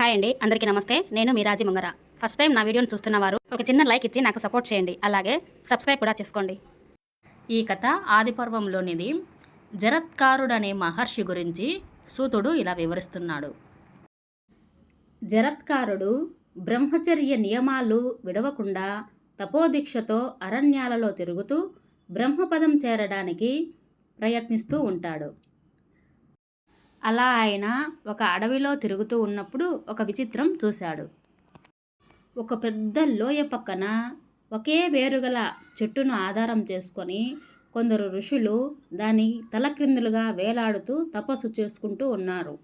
Hi అండి అందరికీ నమస్తే. నేను మీరాజి ముంగర. ఫస్ట్ టైం నా వీడియోని చూస్తున్న వారు ఒక చిన్న లైక్ ఇచ్చి నాకు సపోర్ట్ చేయండి. అలాగే సబ్స్క్రైబ్ కూడా చేసుకోండి. ఈ కథ ఆదిపర్వంలోనిది జరత్కారుడనే మహర్షి గురించి సూతుడు ఇలా వివరిస్తున్నాడు. జరత్కారుడు బ్రహ్మచర్య నియమాలు విడవకుండా తపోదీక్షతో అరణ్యాలలో తిరుగుతూ బ్రహ్మపదం చేరడానికి ప్రయత్నిస్తూ ఉంటాడు. అలా ఆయన ఒక అడవిలో తిరుగుతూ ఉన్నప్పుడు ఒక విచిత్రం చూశాడు. ఒక పెద్ద లోయ పక్కన ఒకే వేరుగల చెట్టును ఆధారం చేసుకొని కొందరు ఋషులు దాని తలక్రిందులుగా వేలాడుతూ తపస్సు చేసుకుంటూ ఉన్నారు.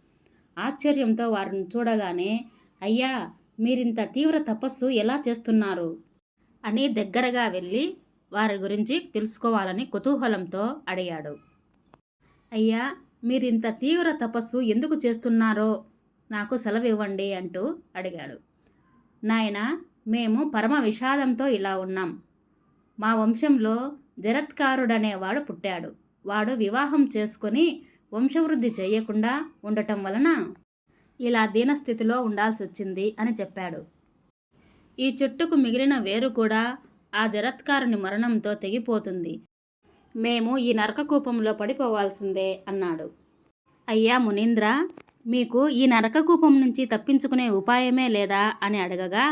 ఆశ్చర్యంతో వారిని చూడగానే అయ్యా మీరింత తీవ్ర తపస్సు ఎలా చేస్తున్నారు? అని దగ్గరగా వెళ్ళి వారి గురించి తెలుసుకోవాలని కుతూహలంతో అడిగాడు. అయ్యా మీరు ఇంత తీవ్ర తపస్సు ఎందుకు చేస్తున్నారో నాకు సెలవు ఇవ్వండి అంటూ అడిగాడు. నాయన మేము పరమ విషాదంతో ఇలా ఉన్నాం. మా వంశంలో జరత్కారుడనేవాడు పుట్టాడు. వాడు వివాహం చేసుకొని వంశవృద్ధి చేయకుండా ఉండటం వలన ఇలా దీనస్థితిలో ఉండాల్సి వచ్చింది అని చెప్పాడు. ఈ చెట్టుకు మిగిలిన వేరు కూడా ఆ జరత్కారుని మరణంతో తెగిపోతుంది. మేము ఈ నరకకూపంలో పడిపోవాల్సిందే అన్నాడు. అయ్యా మునీంద్ర మీకు ఈ నరకకూపం నుంచి తప్పించుకునే ఉపాయమే లేదా అని అడగగా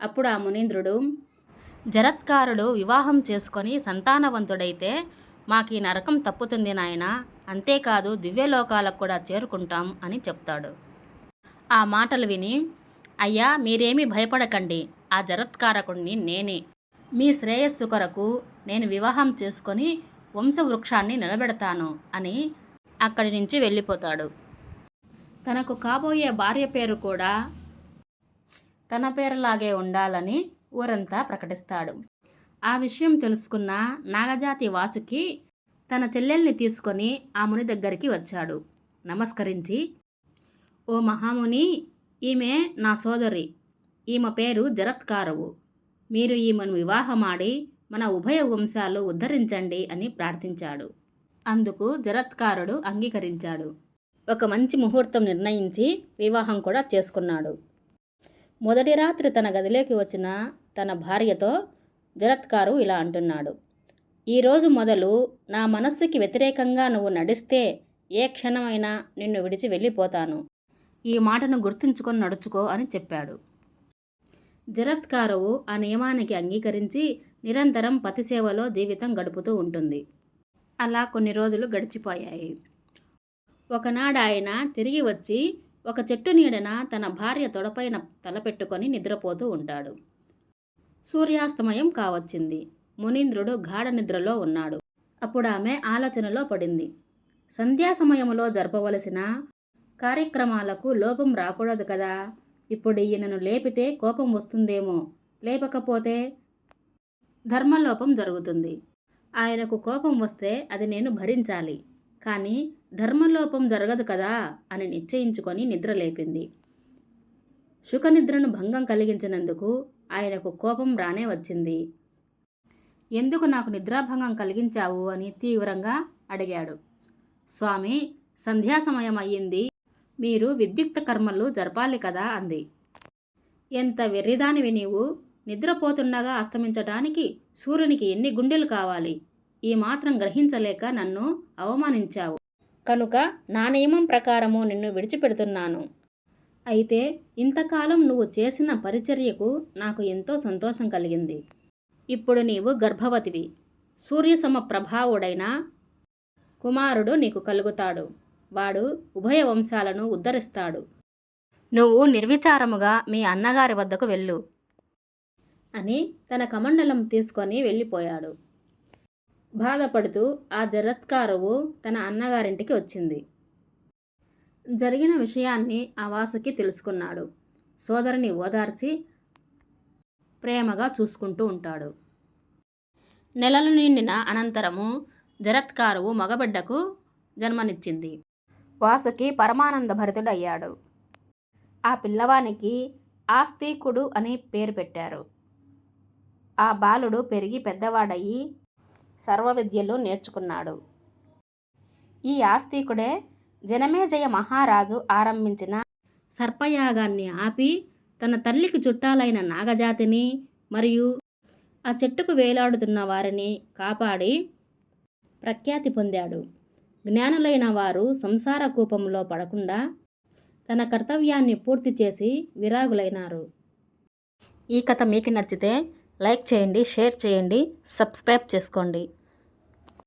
అప్పుడు ఆ మునీంద్రుడు జరత్కారుడు వివాహం చేసుకొని సంతానవంతుడైతే మాకు ఈ నరకం తప్పుతుంది నాయన అంతేకాదు దివ్యలోకాలకు కూడా చేరుకుంటాం అని చెప్తాడు. ఆ మాటలు విని అయ్యా మీరేమీ భయపడకండి ఆ జరత్కారకుడిని నేనే. మీ శ్రేయస్సు కొరకు నేను వివాహం చేసుకొని వంశవృక్షాన్ని నిలబెడతాను అని అక్కడి నుంచి వెళ్ళిపోతాడు. తనకు కాబోయే భార్య పేరు కూడా తన పేరులాగే ఉండాలని ఊరంతా ప్రకటిస్తాడు. ఆ విషయం తెలుసుకున్న నాగజాతి వాసుకి తన చెల్లెల్ని తీసుకొని ఆ ముని దగ్గరికి వచ్చాడు. నమస్కరించి ఓ మహాముని ఈమె నా సోదరి. ఈమె పేరు జరత్కారవు. మీరు ఈమెను వివాహమాడి మన ఉభయ వంశాలు ఉద్ధరించండి అని ప్రార్థించాడు. అందుకు జరత్కారుడు అంగీకరించాడు. ఒక మంచి ముహూర్తం నిర్ణయించి వివాహం కూడా చేసుకున్నాడు. మొదటి రాత్రి తన గదిలోకి వచ్చిన తన భార్యతో జరత్కారు ఇలా అంటున్నాడు. ఈరోజు మొదలు నా మనస్సుకి వ్యతిరేకంగా నువ్వు నడిస్తే ఏ క్షణమైనా నిన్ను విడిచి వెళ్ళిపోతాను. ఈ మాటను గుర్తుంచుకొని నడుచుకో అని చెప్పాడు. జరత్కారవు ఆ నియమానికి అంగీకరించి నిరంతరం పతిసేవలో జీవితం గడుపుతూ ఉంటుంది. అలా కొన్ని రోజులు గడిచిపోయాయి. ఒకనాడు ఆయన తిరిగి వచ్చి ఒక చెట్టు నీడన తన భార్య తొడపైన తలపెట్టుకొని నిద్రపోతూ ఉంటాడు. సూర్యాస్తమయం కావచ్చింది. మునీంద్రుడు గాఢ నిద్రలో ఉన్నాడు. అప్పుడు ఆమె ఆలోచనలో పడింది. సంధ్యా సమయంలో జరపవలసిన కార్యక్రమాలకు లోపం రాకూడదు కదా? ఇప్పుడు ఈయనను లేపితే కోపం వస్తుందేమో. లేపకపోతే ధర్మలోపం జరుగుతుంది. ఆయనకు కోపం వస్తే అది నేను భరించాలి. కానీ ధర్మలోపం జరగదు కదా అని నిశ్చయించుకొని నిద్రలేపింది సుఖనిద్రను భంగం కలిగించినందుకు ఆయనకు కోపం రానే వచ్చింది. ఎందుకు నాకు నిద్రాభంగం కలిగించావు? అని తీవ్రంగా అడిగాడు. స్వామి సంధ్యా సమయం అయ్యింది. మీరు విద్యుక్త కర్మలు జరపాలి కదా అంది. ఎంత వెర్రిదానివి నీవు? నిద్రపోతుండగా అస్తమించటానికి సూర్యునికి ఎన్ని గుండెలు కావాలి? ఈ మాత్రం గ్రహించలేక నన్ను అవమానించావు. కనుక నా నియమం ప్రకారము నిన్ను విడిచిపెడుతున్నాను. అయితే ఇంతకాలం నువ్వు చేసిన పరిచర్యకు నాకు ఎంతో సంతోషం కలిగింది. ఇప్పుడు నీవు గర్భవతివి. సూర్యసమ ప్రభావుడైన కుమారుడు నీకు కలుగుతాడు. వాడు ఉభయ వంశాలను ఉద్ధరిస్తాడు. నువ్వు నిర్విచారముగా మీ అన్నగారి వద్దకు వెళ్ళు. అని తన కమండలం తీసుకొని వెళ్ళిపోయాడు. బాధపడుతూ ఆ జరత్కారువు తన అన్నగారింటికి వచ్చింది. జరిగిన విషయాన్ని ఆ వాసుకి తెలుసుకున్నాడు. సోదరిని ఓదార్చి ప్రేమగా చూసుకుంటూ ఉంటాడు. నెలలు నిండిన అనంతరము జరత్కారువు మగబిడ్డకు జన్మనిచ్చింది. వాసుకి పరమానంద భరితుడయ్యాడు ఆ పిల్లవానికి ఆస్తికుడు అని పేరు పెట్టారు. ఆ బాలుడు పెరిగి పెద్దవాడయ్యి సర్వ విద్యలు నేర్చుకున్నాడు. ఈ ఆస్తికుడే జనమేజయ మహారాజు ఆరంభించిన సర్పయాగాన్ని ఆపి తన తల్లికి చుట్టాలైన నాగజాతిని మరియు ఆ చెట్టుకు వేలాడుతున్న వారిని కాపాడి ప్రఖ్యాతి పొందాడు. జ్ఞానులైన వారు సంసార కూపంలో పడకుండా తన కర్తవ్యాన్ని పూర్తి చేసి విరాగులైనారు. ఈ కథ మీకు నచ్చితే లైక్ చేయండి షేర్ చేయండి సబ్స్క్రైబ్ చేసుకోండి.